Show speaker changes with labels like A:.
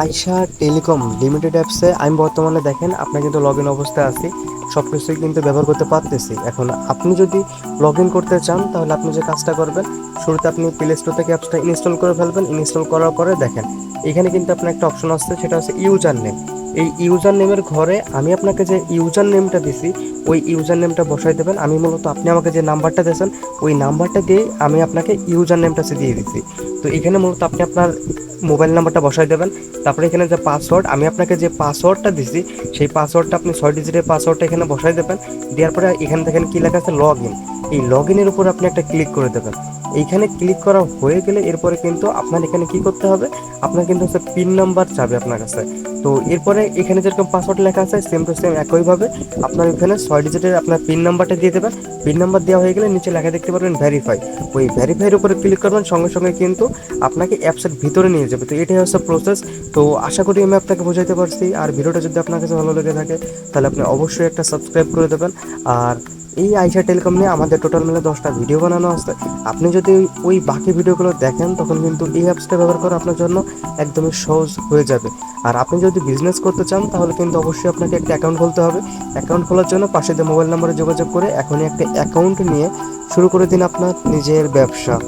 A: Ayesha telecom limited অ্যাপসে, আমি বর্তমানে দেখেন, আপনার কিন্তু লগ ইন অবস্থায় আছি। সব কিছুই কিন্তু ব্যবহার করতে পারতেছি। এখন আপনি যদি লগ ইন করতে চান, তাহলে আপনি যে কাজটা করবেন, শুরুতে আপনি প্লে স্টোর থেকে অ্যাপসটা ইনস্টল করে ফেলবেন। ইনস্টল করার পরে দেখেন, এখানে কিন্তু আপনার একটা অপশন আসছে, সেটা হচ্ছে ইউজার নেম এই ইউজার নেমের ঘরে আমি আপনাকে যে ইউজার নেমটা দিছি, ওই ইউজার নেমটা বসাই দেবেন। আমি মূলত আপনি আমাকে যে নাম্বারটা দিয়েছেন, ওই নাম্বারটা দিয়ে আমি আপনাকে ইউজার নেমটা দিয়ে দিচ্ছি তো এখানে মূলত আপনি আপনার মোবাইল নাম্বারটা বসাই দেবেন। তারপরে এখানে যে পাসওয়ার্ড, আমি আপনাকে যে পাসওয়ার্ডটা দিছি, সেই পাসওয়ার্ডটা আপনি ছয় ডিজিটের পাসওয়ার্ডটা এখানে বসাই দেবেন। দেওয়ার পরে এখানে দেখেন কি লেখা আছে লগ ইন এই লগ ইনের উপর আপনি একটা ক্লিক করে দেবেন। এইখানে ক্লিক করা হয়ে গেলে এরপরে কিন্তু আপনার এখানে কি করতে হবে? আপনার কিন্তু হচ্ছে পিন নাম্বার চাবে আপনার কাছে। তো এরপরে এখানে যেরকম পাসওয়ার্ড লেখা আছে সেম টু সেম একইভাবে আপনার এখানে ছয় ডিজিটের আপনার পিন নাম্বারটা দিয়ে দেবেন। পিন নাম্বার দেওয়া হয়ে গেলে নিচে লেখা দেখতে পারবেন ভেরিফাই ওই ভেরিফাইয়ের উপরে ক্লিক করবেন, সঙ্গে সঙ্গে কিন্তু আপনাকে অ্যাপসের ভিতরে নিয়ে যাবে। তো এটাই হচ্ছে প্রসেস তো আশা করি আমি আপনাকে বোঝাতে পারছি। আর ভিডিওটা যদি আপনার কাছে ভালো লেগে থাকে, তাহলে আপনি অবশ্যই একটা সাবস্ক্রাইব করে দেবেন। আর এই আইসা টেলিকম নিয়ে আমাদের টোটাল মিলে দশটা ভিডিও বানানো আছে। আপনি যদি ওই- ওই বাকি ভিডিওগুলো দেখেন, তখন কিন্তু এই অ্যাপসটা ব্যবহার করা আপনার জন্য একদমই সহজ হয়ে যাবে। আর আপনি যদি বিজনেস করতে চান, তাহলে কিন্তু অবশ্যই আপনাকে একটা অ্যাকাউন্ট খুলতে হবে। অ্যাকাউন্ট খোলার জন্য পাশে দিয়ে মোবাইল নম্বরে যোগাযোগ করে এখনই একটা অ্যাকাউন্ট নিয়ে শুরু করে দিন আপনার নিজের ব্যবসা।